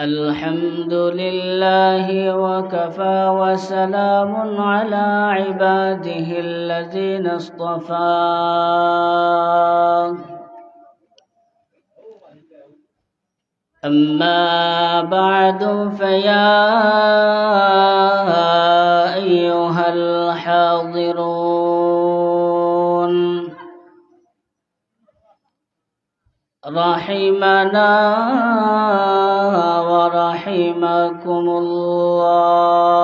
الحمد لله وكفى وسلام على عباده الذين اصطفى. أما بعد فيا أيها الحاضرون. رحمنا ورحمكم الله.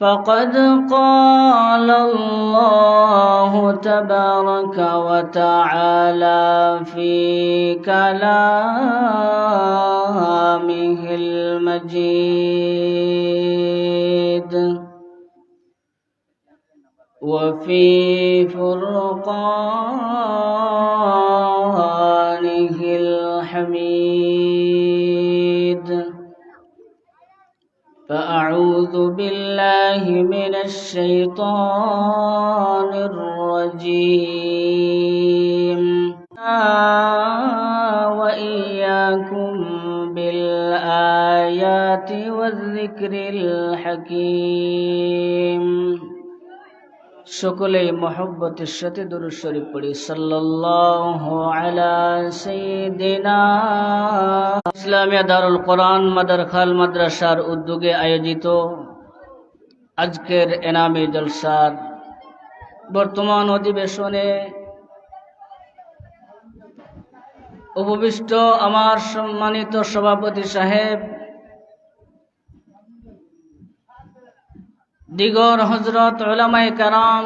فقد قال الله تبارك وتعالى في كلامه المجيد. وفي فرقانه فأعوذ بالله من الشيطان الرجيم. وإياكم بالآيات والذكر الحكيم. সকলেই মহব্বতের সাথে দরুদ শরীফ পড়ি। সাল্লাল্লাহু ইসলামিয়া দারুল কোরআন মাদারখাল মাদ্রাসার উদ্যোগে আয়োজিত আজকের এনামি জলসার বর্তমান অধিবেশনে উপবিষ্ট আমার সম্মানিত সভাপতি সাহেব দিগর হজরত ওলামাই কারাম,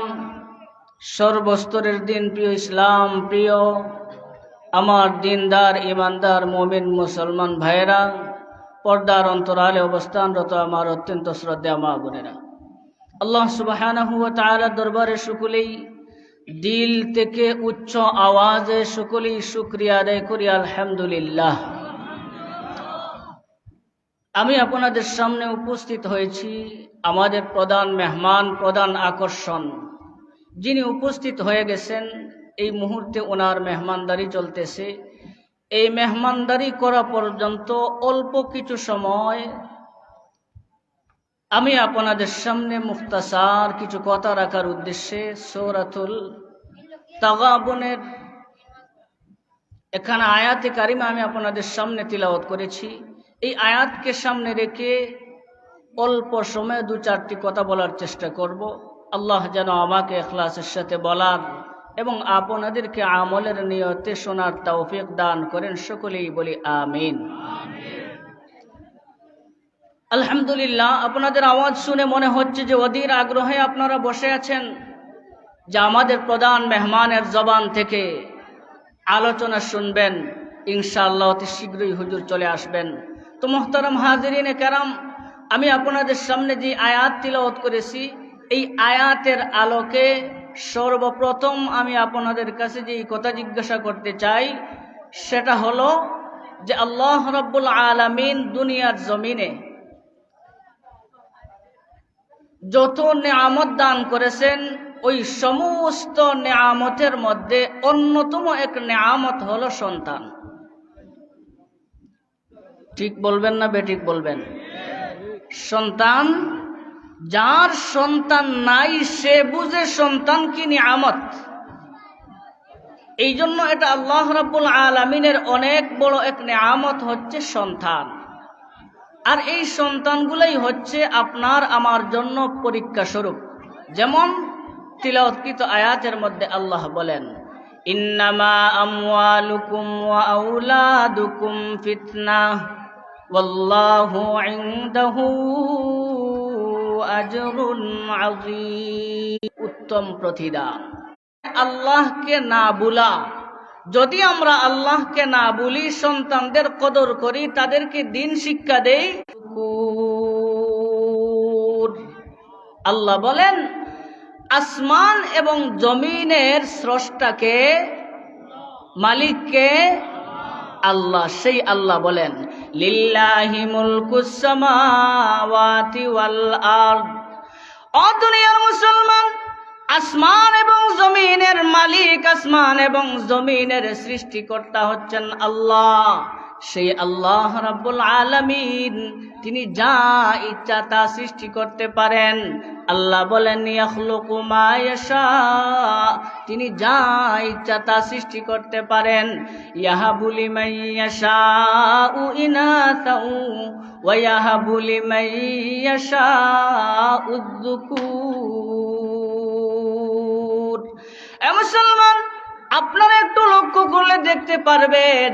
সর্বস্তরের দিন প্রিয় ইসলাম, প্রিয় আমার দিনদার, ইমানদার, মমিন, মুসলমান ভাইয়েরা, পর্দার অন্তরালে অবস্থানরত আমার অত্যন্ত শ্রদ্ধা মা বোনেরা। আল্লাহ সুবাহানাহু তাআলা দরবারে সকলেই দিল থেকে উচ্চ আওয়াজে সকলেই শুক্রিয়া আদায় করি, আলহামদুলিল্লাহ। আমি আপনাদের সামনে উপস্থিত হয়েছি আমাদের প্রধান মেহমান, প্রধান আকর্ষণ, যিনি উপস্থিত হয়ে গেছেন, এই মুহূর্তে ওনার মেহমানদারি চলতেছে। এই মেহমানদারি করা পর্যন্ত অল্প কিছু সময় আমি আপনাদের সামনে মুক্তাসার কিছু কথা রাখার উদ্দেশ্যে সৌরাতুল তাগাবনের এখানে আয়াতে কারিমা আমি আপনাদের সামনে তিলাওয়াত করেছি। এই আয়াতকে সামনে রেখে অল্প সময়ে দু চারটি কথা বলার চেষ্টা করব। আল্লাহ যেন আমাকে এখলাসের সাথে বলার এবং আপনাদেরকে আমলের নিয়তে শোনার তৌফিক দান করেন। সকলেই বলি আমিন। আলহামদুলিল্লাহ, আপনাদের আওয়াজ শুনে মনে হচ্ছে যে অধীর আগ্রহে আপনারা বসে আছেন, যে আমাদের প্রধান মেহমানের জবান থেকে আলোচনা শুনবেন। ইনশাআল্লাহ অতি শীঘ্রই হুজুর চলে আসবেন। তো মোহতারাম হাজিরিনে কারাম আমি আপনাদের সামনে যে আয়াত তিলওয়াত করেছি, এই আয়াতের আলোকে সর্বপ্রথম আমি আপনাদের কাছে যে কথা জিজ্ঞাসা করতে চাই, সেটা হলো যে আল্লাহ রব্বুল আলমিন দুনিয়ার জমিনে যত নেয়ামত দান করেছেন, ওই সমস্ত নেয়ামতের মধ্যে অন্যতম এক নেয়ামত হলো সন্তান। ঠিক বলবেন না বেঠিক বলবেন? সন্তান, যার সন্তান নাই, সে বুঝে সন্তান কি নিয়ামত? এই জন্য এটা আল্লাহ রাব্বুল আলমিনের অনেক বড় এক নিয়ামত হচ্ছে সন্তান। আর এই সন্তানগুলোই হচ্ছে আপনার আমার জন্য পরীক্ষা স্বরূপ। যেমন তিলৎকৃত আয়াতের মধ্যে আল্লাহ বলেন, ইন্নামা আমওয়ালুকুম ফিতনা। والله عنده আজরুন আযীম উত্তম প্রতিদান আল্লাহকে না বুলা যদি আমরা আল্লাহকে না বলি সন্তানদের কদর করি তাদেরকে দিন শিক্ষা দেই আল্লাহ বলেন আসমান এবং জমিনের স্রষ্টাকে মালিককে আল্লাহ সেই আল্লাহ বলেন লিল্লাহি মুলকুস মুসলমান আসমান এবং জমিনের মালিক আসমান এবং জমিনের সৃষ্টিকর্তা হচ্ছেন আল্লাহ। সেই আল্লাহ রাব্বুল আলামিন, তিনি যা ইচ্ছা তা সৃষ্টি করতে পারেন। আল্লাহ বলেন তিনি যা ইচ্ছা তা সৃষ্টি করতে পারেন। ইয়াহাবু লিমান ইয়াশাউ ইনাতাউ ওয়া ইয়াহাবু লিমান ইয়াশাউ যুকুর। এ মুসলমান, আপনারা একটু লক্ষ্য করলে দেখতে পারবেন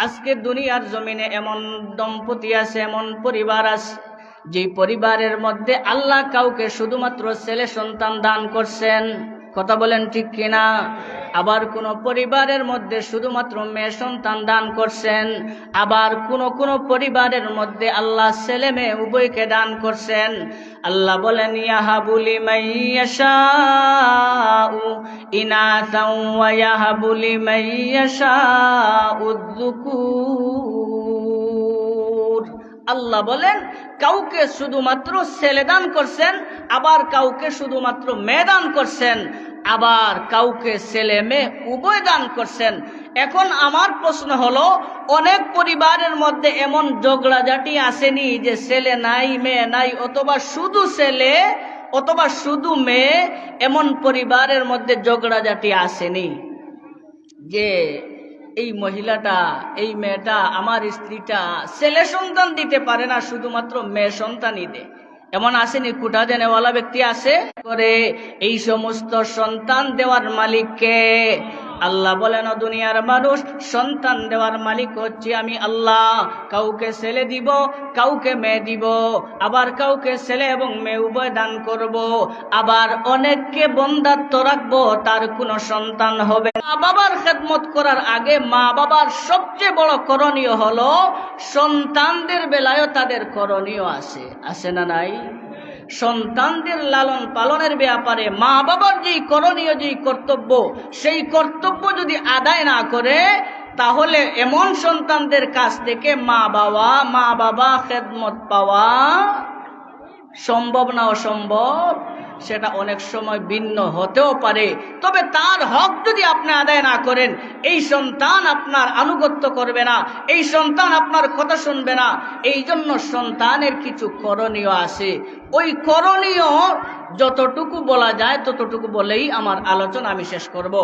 আজকে দুনিয়ার জমিনে এমন দম্পতি আছে, এমন পরিবার আছে যে পরিবারের মধ্যে আল্লাহ কাউকে শুধুমাত্র ছেলে সন্তান দান করছেন। কথা বলেন ঠিক কিনা? আবার কোন পরিবারের মধ্যে শুধুমাত্র মেয়ে সন্তান দান করছেন, আবার কোন কোন পরিবারের মধ্যে আল্লাহ ছেলে মেয়ে উভয়কে দান করছেন। আল্লাহ বলেন ইয়াহাবুলি মাইয়াশাউ ইনাতাও ওয়া ইয়াহাবুলি আল্লাহ বলেন, কাউকে শুধুমাত্র ছেলে দান করছেন, আবার কাউকে শুধুমাত্র মেয়ে দান করছেন, আবার কাউকে ছেলে মেয়ে উভয় দান করছেন। এখন আমার প্রশ্ন হলো, অনেক পরিবারের মধ্যে এমন ঝগড়াঝাটি আসেনি যে ছেলে নাই, মেয়ে নাই, অথবা শুধু ছেলে, অথবা শুধু মেয়ে, এমন পরিবারের মধ্যে ঝগড়াঝাটি আসেনি যে এই মহিলাটা, এই মেয়েটা, আমার স্ত্রীটা ছেলে সন্তান দিতে পারে না, শুধুমাত্র মেয়ে সন্তানই দে। এমন আসেনি কুটা দেনেওয়ালা ব্যক্তি আছে? করে এই সমস্ত সন্তান দেওয়ার মালিককে আল্লাহ বলেন, "ও দুনিয়ার মানুষ, সন্তান দেওয়ার মালিক হচ্ছে আমি আল্লাহ। কাউকে ছেলে দিব, কাউকে মেয়ে দিব, আবার কাউকে ছেলে এবং মেয়ে উভয় দান করব। আবার অনেককে বন্দাত্ম রাখব, তার কোনো সন্তান হবে মা বাবার খেদমত করার আগে মা বাবার সবচেয়ে বড় করণীয় হলো, সন্তানদের বেলায়ও তাদের করণীয় আছে। আছে না নাই? সন্তানদের লালন পালনের ব্যাপারে মা বাবার যেই করণীয় যেই কর্তব্য, সেই কর্তব্য যদি আদায় না করে, তাহলে এমন সন্তানদের কাছ থেকে মা বাবা মা বাবা খেদমত পাওয়া সম্ভব না অসম্ভব? সেটা অনেক সময় ভিন্ন হতেও পারে। তবে তার হক যদি আপনি আদায় না করেন, এই সন্তান আপনার আনুগত্য করবে না, এই সন্তান আপনার কথা শুনবে না এই জন্য সন্তানের কিছু করণীয় আছে। ওই করণীয় যতটুকু বলা যায় ততটুকু বলেই আমার আলোচনা আমি শেষ করব।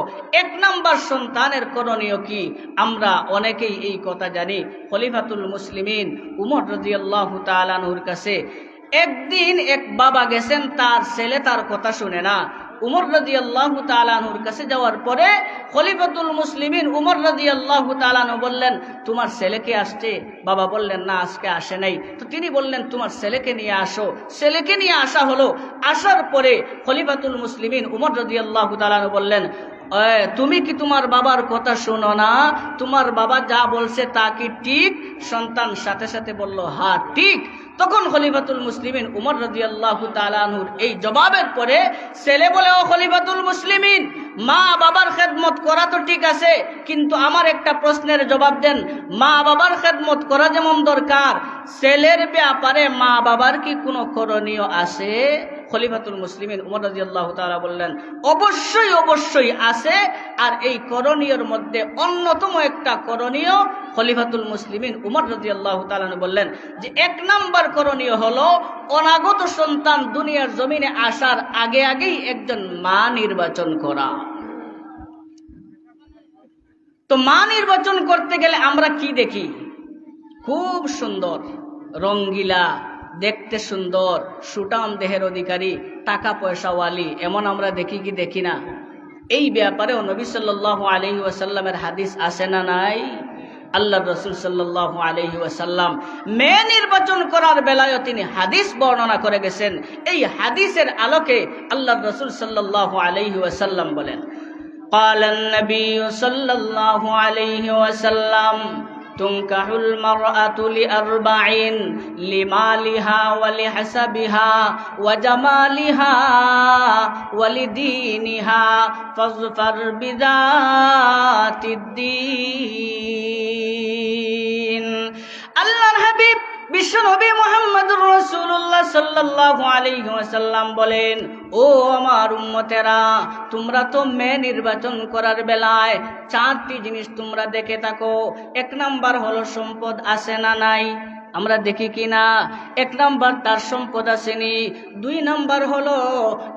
এক নাম্বার সন্তানের করণীয় কি? আমরা অনেকেই এই কথা জানি। খলিফাতুল মুসলিমিন উমর রদিয়াল্লাহ তালানুর কাছে একদিন এক বাবা গেছেন তার ছেলে তার কথা শুনে না। উমর রদি আল্লাহ তালানুর কাছে যাওয়ার পরে খলিফাতুল মুসলিমিন উমর রদি আল্লাহ তালানু বললেন তোমার ছেলেকে আসছে? বাবা বললেন না আজকে আসে নাই। তো তিনি বললেন তোমার ছেলেকে নিয়ে আসো? ছেলেকে নিয়ে আসা হলো। আসার পরে খলিফাতুল মুসলিমিন উমর রদি আল্লাহ তালানু বললেন "এ, তুমি কি তোমার বাবার কথা শোনো না? তোমার বাবা যা বলছে তা কি ঠিক? সন্তান সাথে সাথে বলল হা ঠিক। তখন খলিফাতুল মুসলিমিন উমর রদি আল্লাহ তালানুর এই জবাবের পরে ছেলে বলে, ও খলিফাতুল মুসলিমিন মা বাবার খেদমত করা তো ঠিক আছে, কিন্তু আমার একটা প্রশ্নের জবাব দেন। মা বাবার খেদমত করা যেমন দরকার, ছেলের ব্যাপারে মা বাবার কি কোনো করণীয় আছে? খলিফাতুল মুসলিমিন উমর রাজি আল্লাহ তালা বললেন, অবশ্যই অবশ্যই আছে, আর এই করণীয়র মধ্যে অন্যতম একটা করণীয় খলিফাতুল মুসলিমিন উমর রাজি আল্লাহ তালান বললেন যে, এক নাম্বার করণীয় হলো অনাগত সন্তান দুনিয়ার জমিনে আসার আগে আগেই একজন মা নির্বাচন করা। তো মা নির্বাচন করতে গেলে আমরা কি দেখি? খুব সুন্দর রঙ্গিলা, দেখতে সুন্দর সুটাম দেহের অধিকারী, টাকা পয়সাওয়ালি, এমন আমরা দেখি কি দেখি না? এই ব্যাপারেও নবী সাল্লাহ আলহি ওয়াসাল্লামের হাদিস আসে না নাই? আল্লাহ রসুল সাল্লাহ আলহি ওয়াসাল্লাম মেয়ে নির্বাচন করার বেলায়ও তিনি হাদিস বর্ণনা করে গেছেন। এই হাদিসের আলোকে আল্লাহ রসুল সাল্লাহ আলহি ওয়াসাল্লাম বলেন قال النبي صلى الله عليه وسلم تنكح المرأة لأربع لمالها ولحسبها وجمالها ولدينها فاظفر بذات الدين আল্লাহর হাবিব বিশ্বনবী মোহাম্মদুর রসুল্লাহ সাল্লাহ আলিহাসাল্লাম বলেন, ও আমার উম্মতেরা, তোমরা তো মেয়ে নির্বাচন করার বেলায় চারটি জিনিস তোমরা দেখে থাকো। এক নাম্বার হলো সম্পদ আসে না নাই? আমরা দেখি কি না এক নাম্বার তার সম্পদ আসেনি, দুই নাম্বার হলো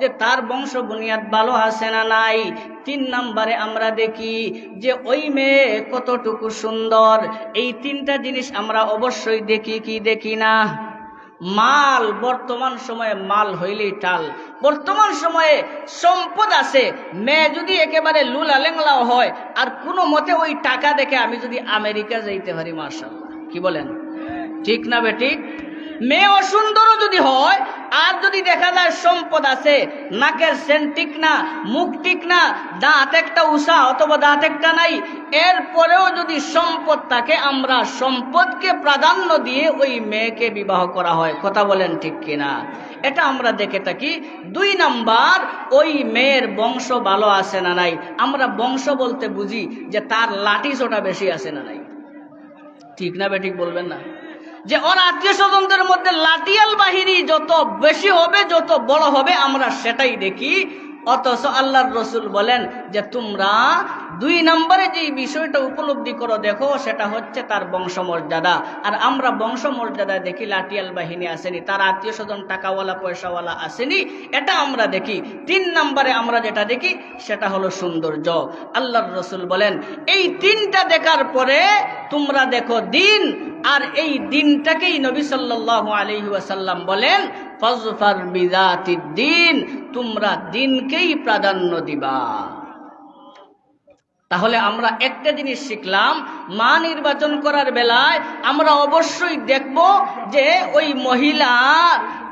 যে তার বংশ বুনিয়াদ ভালো আছে না নাই, তিন নাম্বারে আমরা দেখি যে ওই মেয়ে কতটুকু সুন্দর, এই তিনটা জিনিস আমরা অবশ্যই দেখি কি দেখি না। মাল, বর্তমান সময়ে মাল হইলেই টাল, বর্তমান সময়ে সম্পদ আছে, মেয়ে যদি একেবারে লুলা লেংলাও হয়, আর কোনো মতে ওই টাকা দেখে আমি যদি আমেরিকা যাইতে পারি মার্শাল্লাহ কি বলেন? ঠিক না বেঠিক মেয়ে অসুন্দরও যদি হয়, আর যদি দেখা যায় সম্পদ আছে, নাকের সেন ঠিক না, মুখ ঠিক না, দাঁত একটা উষা অথবা দাঁত একটা নাই এরপরেও যদি সম্পদ থাকে, আমরা সম্পদকে প্রাধান্য দিয়ে ওই মেয়েকে বিবাহ করা হয়। কথা বলেন ঠিক কিনা? এটা আমরা দেখে থাকি। দুই নাম্বার, ওই মেয়ের বংশ ভালো আছে না নাই? আমরা বংশ বলতে বুঝি যে তার লাঠি ছোটা বেশি আছে না নাই। ঠিক না বেঠিক বলবেন না? যে ওর আত্মীয় স্বজনদের মধ্যে লাটিয়াল বাহিনী যত বেশি হবে, যত বড় হবে, আমরা সেটাই দেখি। অথচ আল্লাহর রসুল বলেন যে তোমরা দুই নম্বরে যে বিষয়টা উপলব্ধি করো, দেখো, সেটা হচ্ছে তার বংশমর্যাদা। আর আমরা বংশমর্যাদায় দেখি লাটিয়াল বাহিনী আসেনি, তার আত্মীয় স্বজন, টাকাওয়ালা, পয়সাওয়ালা আসেনি, এটা আমরা দেখি। তিন নম্বরে আমরা যেটা দেখি, সেটা হলো সৌন্দর্য। আল্লাহর রসুল বলেন, এই তিনটা দেখার পরে তোমরা দেখো দিন, আর এই দিনটাকেই নবী সাল্লাল্লাহু আলাইহি ওয়াসাল্লাম বলেন, ফজফার বিদাতিদ দিন তোমরা দিনকেই প্রাধান্য দিবা। তাহলে আমরা একটা জিনিস শিখলাম, মা নির্বাচন করার বেলায় আমরা অবশ্যই দেখব যে ওই মহিলা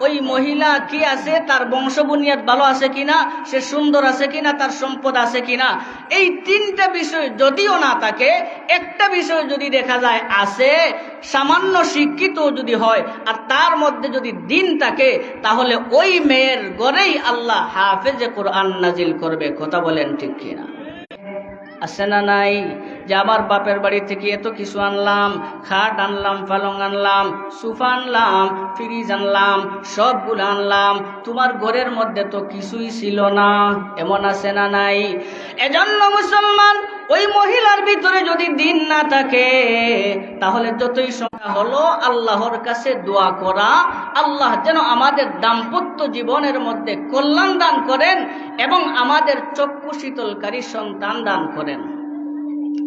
ওই মহিলা কি আছে, তার বংশবুনিয়াদ ভালো আছে কিনা, সে সুন্দর আছে কিনা, তার সম্পদ আছে কিনা। এই তিনটা বিষয় যদিও না থাকে, একটা বিষয় যদি দেখা যায় আছে সামান্য শিক্ষিত যদি হয়, আর তার মধ্যে যদি দিন থাকে, তাহলে ওই মেয়ের গড়েই আল্লাহ হাফেজে কোরআন নাজিল করবে। কথা বলেন ঠিক কিনা? আছে না নাই? যে আমার বাপের বাড়ি থেকে এত কিছু আনলাম, খাট আনলাম, পালং আনলাম, সুফা আনলাম, ফ্রিজ আনলাম, সবগুলো আনলাম, তোমার ঘরের মধ্যে তো কিছুই ছিল না। এমন আছে না নাই? এজন্য মুসলমান, ওই মহিলার ভিতরে যদি দিন না থাকে, তাহলে যতই সময় হলো আল্লাহর কাছে দোয়া করা, আল্লাহ যেন আমাদের দাম্পত্য জীবনের মধ্যে কল্যাণ দান করেন এবং আমাদের চক্ষু শীতলকারী সন্তান দান করেন।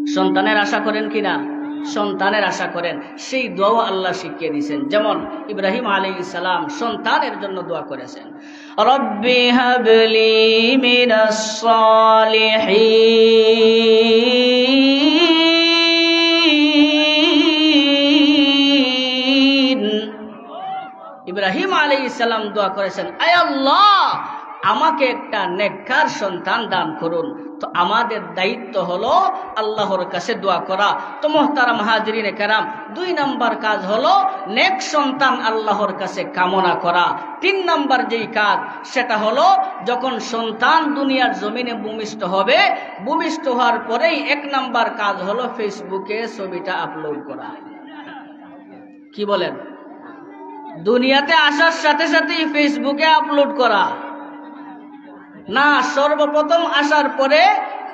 সন্তানের আশা করেন কিনা? সন্তানের আশা করেন। সেই দোয়াও আল্লাহ শিখিয়ে দিয়েছেন। যেমন ইব্রাহিম আলী সালাম সন্তানের জন্য দোয়া করেছেন। রব্বি হাবলি মিনাস ইব্রাহিম আলী ইসলাম দোয়া করেছেন, আয় আল্লাহ, আমাকে একটা নেককার সন্তান দান করুন। তো আমাদের দায়িত্ব হলো আল্লাহর কাছে দোয়া করা। তো মোহতারা মাহাজরিন কেরাম, দুই নাম্বার কাজ হলো নেক সন্তান আল্লাহর কাছে কামনা করা। তিন নাম্বার যেই কাজ, সেটা হলো যখন সন্তান দুনিয়ার জমিনে ভূমিষ্ঠ হবে, ভূমিষ্ঠ হওয়ার পরেই এক নাম্বার কাজ হলো ফেসবুকে ছবিটা আপলোড করা। কি বলেন? দুনিয়াতে আসার সাথে সাথেই ফেসবুকে আপলোড করা। না, সর্বপ্রথম আসার পরে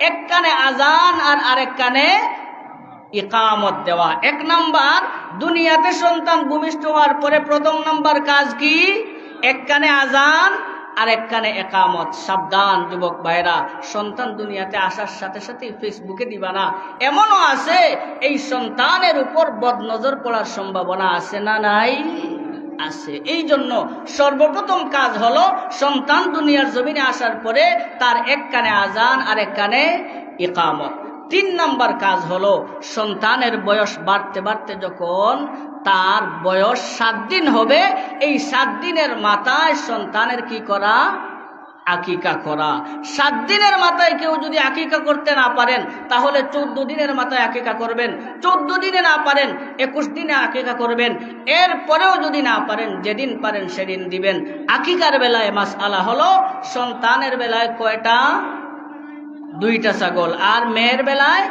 এক কানে আজান আর আরেক কানে ইকামত দেওয়া। এক নাম্বার, দুনিয়াতে সন্তান ভূমিষ্ঠ হওয়ার পরে প্রথম নাম্বার কাজ কি? এক কানে আজান আর এক কানে একামত। সাবধান, যুবক ভাইরা, সন্তান দুনিয়াতে আসার সাথে সাথে ফেসবুকে দিবা না। এমনও আছে, এই সন্তানের উপর বদনজর পড়ার সম্ভাবনা আছে না নাই? আছে। এই জন্য সর্বপ্রথম কাজ হলো সন্তান দুনিয়ার জমিনে আসার পরে তার এক কানে আজান আর এক কানে ইকামত। তিন নাম্বার কাজ হলো সন্তানের বয়স বাড়তে বাড়তে যখন তার বয়স সাত দিন হবে, এই সাত দিনের মাথায় সন্তানের কি করা আকিকা করা। সাত দিনের মাথায় কেউ যদি আকিকা করতে না পারেন, তাহলে চোদ্দ দিনের মাথায় আকিকা করবেন। চোদ্দ দিনে না পারেন, একুশ দিনে আকিকা করবেন। এর পরেও যদি না পারেন, যেদিন পারেন সেদিন দিবেন। আকিকার বেলায় মাস আলা হলো সন্তানের বেলায় কয়টা? দুইটা ছাগল। আর মেয়ের বেলায়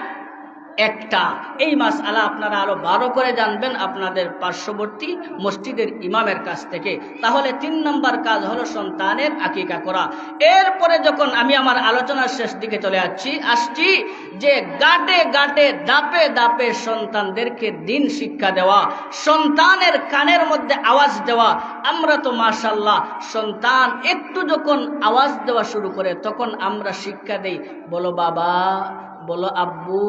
একটা। এই মাস আলা আপনারা আরও বারো করে জানবেন আপনাদের পার্শ্ববর্তী মসজিদের ইমামের কাছ থেকে। তাহলে তিন নম্বর কাজ হলো সন্তানের আকিকা করা। এরপরে যখন আমি আমার আলোচনার শেষ দিকে চলে আসছি আসছি যে গাটে গাটে দাপে দাপে সন্তানদেরকে দিন শিক্ষা দেওয়া, সন্তানের কানের মধ্যে আওয়াজ দেওয়া। আমরা তো মাশাল্লাহ সন্তান, একটু যখন আওয়াজ দেওয়া শুরু করে তখন আমরা শিক্ষা দেই, বলো বাবা, বলো আব্বু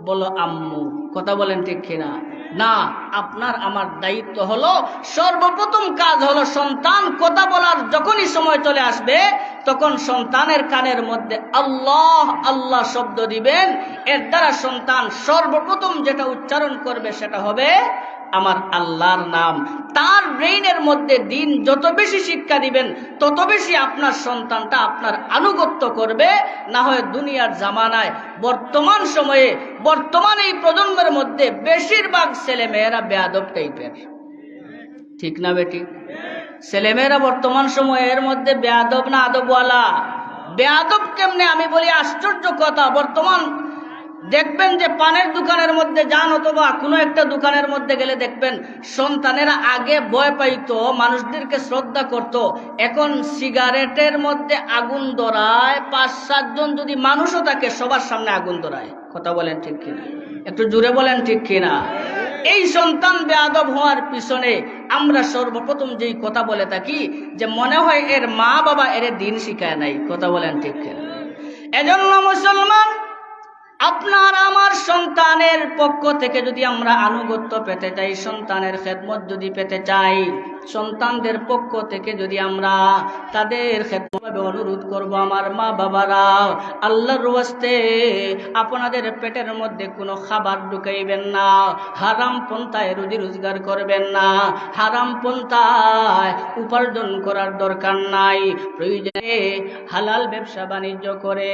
বলো, আম্মু, কথা বলেন ঠিক কিনা? না, আপনার আমার দায়িত্ব হলো, সর্বপ্রথম কাজ হলো সন্তান, কথা বলার যখনই সময় চলে আসবে, তখন সন্তানের কানের মধ্যে আল্লাহ আল্লাহ শব্দ দিবেন। এর দ্বারা সন্তান সর্বপ্রথম যেটা উচ্চারণ করবে সেটা হবে আমার আল্লাহর নাম। তার ব্রেইনের মধ্যে দিন যত বেশি শিক্ষা দিবেন, তত বেশি আপনার সন্তানটা আপনার আনুগত্য করবে। না হয় দুনিয়ার জামানায় বর্তমান সময়ে, বর্তমান এই প্রজন্মের মধ্যে বেশিরভাগ ছেলে মেয়েরা বেয়াদব টাইপের ঠিক না বেটি? ছেলেমেয়েরা বর্তমান সময়ের মধ্যে বেয়াদব না আদবওয়ালা? বেয়াদব কেমনে? আমি বলি আশ্চর্য কথা। বর্তমান দেখবেন যে পানের দোকানের মধ্যে যান অথবা কোনো একটা দোকানের মধ্যে গেলে দেখবেন সন্তানেরা আগে ভয় পাইতো, মানুষদেরকে শ্রদ্ধা করত। এখন সিগারেটের মধ্যে আগুন ধরায়, পাঁচ সাতজন যদি মানুষও থাকে, সবার সামনে আগুন ধরায়। কথা বলেন ঠিক কিনা? একটু জুড়ে বলেন ঠিক কিনা? এই সন্তান বেয়াদব হওয়ার পিছনে আমরা সর্বপ্রথম যেই কথা বলে থাকি, যে মনে হয় এর মা বাবা এর দিন শিখায় নাই। কথা বলেন ঠিক কিনা? এজন্য মুসলমান আপনার আমার সন্তানের পক্ষ থেকে যদি আমরা আনুগত্য পেতে চাই, সন্তানের খেদমত যদি পেতে চাই সন্তানদের পক্ষ থেকে যদি আমরা তাদের খেদমত অনুরোধ করব আমার মা বাবারা, আল্লাহর ওয়াস্তে আপনাদের পেটের মধ্যে কোনো খাবার ঢুকাইবেন না, হারাম পন্থায় রুজি রোজগার করবেন না, হারাম পন্থায় উপার্জন করার দরকার নাই। প্রয়োজনে হালাল ব্যবসা বাণিজ্য করে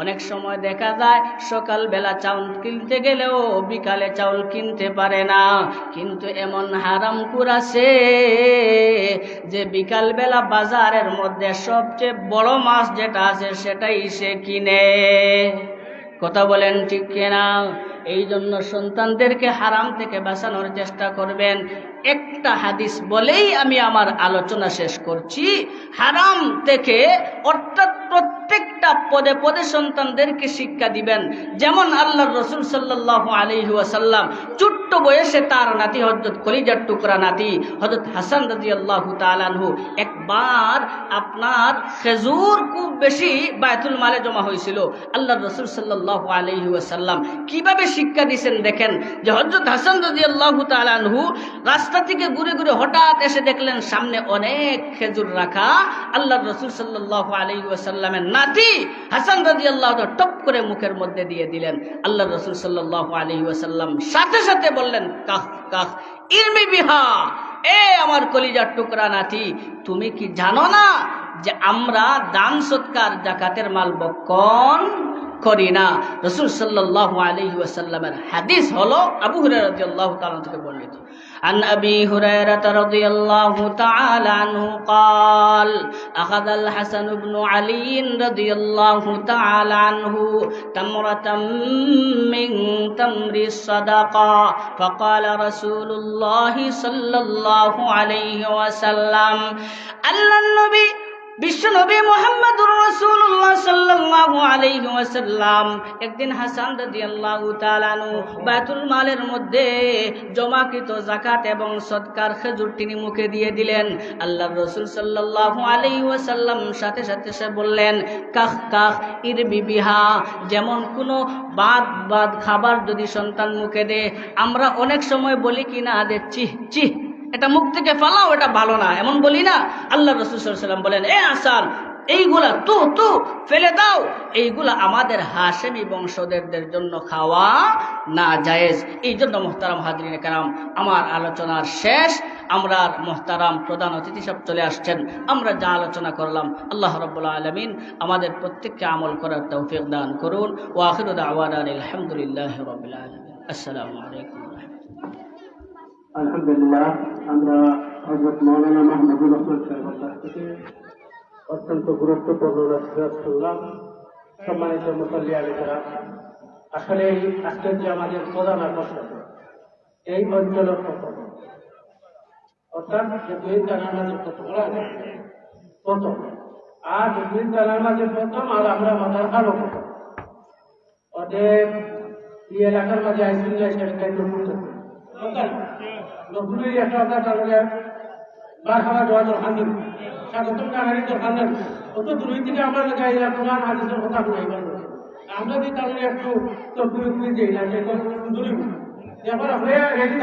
অনেক সময় দেখা যায় সকালবেলা চাউল কিনতে গেলেও বিকালে চাউল কিনতে পারে না, কিন্তু এমন হারাম কুর আছে যে বিকালবেলা বাজারের মধ্যে সবচেয়ে বড় মাছ যেটা আছে সেটাই সে কিনে। কথা বলেন ঠিক কেনা? এই জন্য সন্তানদেরকে হারাম থেকে বাঁচানোর চেষ্টা করবেন। একটা হাদিস বলেই আমি আমার আলোচনা শেষ করছি। হারাম থেকে অর্থাৎ প্রত্যেকটা পদে পদে সন্তানদেরকে শিক্ষা দিবেন। যেমন আল্লাহ রসুল সাল্লাহ আলহি ওয়াসাল্লাম, ছোট্ট বয়সে তার নাতি হজরত কলিজার টুকরা নাতি হজরত হাসান রাজি আল্লাহ তালানহু একবার আপনার খেজুর খুব বেশি বায়তুল মালে জমা হয়েছিল। আল্লাহ রসুল সাল্লাহ আলহি ওয়াসাল্লাম কীভাবে শিক্ষা দিয়েছেন দেখেন যে হজরত হাসান রাজি আল্লাহ তালানহু রাস্তা থেকে ঘুরে ঘুরে হঠাৎ এসে দেখলেন সামনে অনেক খেজুর রাখা আল্লাহ রসুল সাল্লাহ আলহি ওয়াসাল্লামের নাতি হাসান রাজি আল্লাহ টপ করে মুখের মধ্যে দিয়ে দিলেন। আল্লাহ রসুল সাল্লাহ আলহি ওয়াসাল্লাম সাথে সাথে বললেন, কাহ কাহ ইরমি বিহা, এ আমার কলিজার টুকরা নাথি তুমি কি জানো না যে আমরা দান সৎকার জাকাতের মাল বক্ষণ করি না? রসুল সাল্লাহ আলহি ওয়াসাল্লামের হাদিস হলো আবু হুরাই রাদিয়াল্লাহু তাআলা থেকে বর্ণিত। عن أبي هريرة رضي الله تعالى عنه قال أخذ الحسن بن علي رضي الله تعالى عنه تمرة من تمر الصدقة فقال رسول الله صلى الله عليه وسلم ألا النبي বিশ্বনবী একদিন হাসান মালের মধ্যে জমাকৃত এবং তিনি মুখে দিয়ে দিলেন। আলাইহি ওয়াসাল্লাম সাথে সাথে সে বললেন, কাহ কাহ ইর বিবিহা যেমন কোনো বাদ বাদ খাবার যদি সন্তান মুখে দে আমরা অনেক সময় বলি কিনা দেখছি চিহ এটা মুখ থেকে ফালাও, এটা ভালো না। এমন বলি না, আল্লাহ রসুলাম বলেন, এ আসান, এইগুলা তু তু, ফেলে দাও। এইগুলা আমাদের হাসেমি বংশধরদের জন্য খাওয়া না জায়েজ। এই জন্য মোহতারাম হাজরিন কারাম, আমার আলোচনার শেষ। আমরা মোহতারাম প্রধান অতিথি সব চলে আসছেন। আমরা যা আলোচনা করলাম, আল্লাহ রব্বুল্লা আলমিন আমাদের প্রত্যেককে আমল করার তৌফিক দান করুন। ও আখিরুদ আওয়ান আলহামদুলিল্লাহ রবিল আসসালামু আলাইকুম। আলহামদুলিল্লাহ, আমরা হজরত মৌলানা মাহমুদুল রহমান সাহেবের কাছ থেকে অত্যন্ত গুরুত্বপূর্ণ নসিহত শুনলাম সম্মানিত মুসল্লি আলিকরা আসলে এই আজকের যে আমাদের প্রধান আকর্ষণ এই অঞ্চলের প্রথম। অর্থাৎ যে দুই জানার মাঝে প্রথম প্রথম। আর দুই জানার মাঝে প্রথম আর আমরা মাথার আলো প্রথম। ওদের এই এলাকার মাঝে আইসিল সেটাকে নতুন একটা আপনার তাহলে বার খাওয়া দেওয়া দরকার নেই স্বাগতম জানারই দরকার নেই অত দুই থেকে আমরা যাই না তোমার হাদিসের কথা শুনাইবার আমরা যদি তাহলে একটু তো দুই যাই না যে দূরে এবার হয়ে রেডি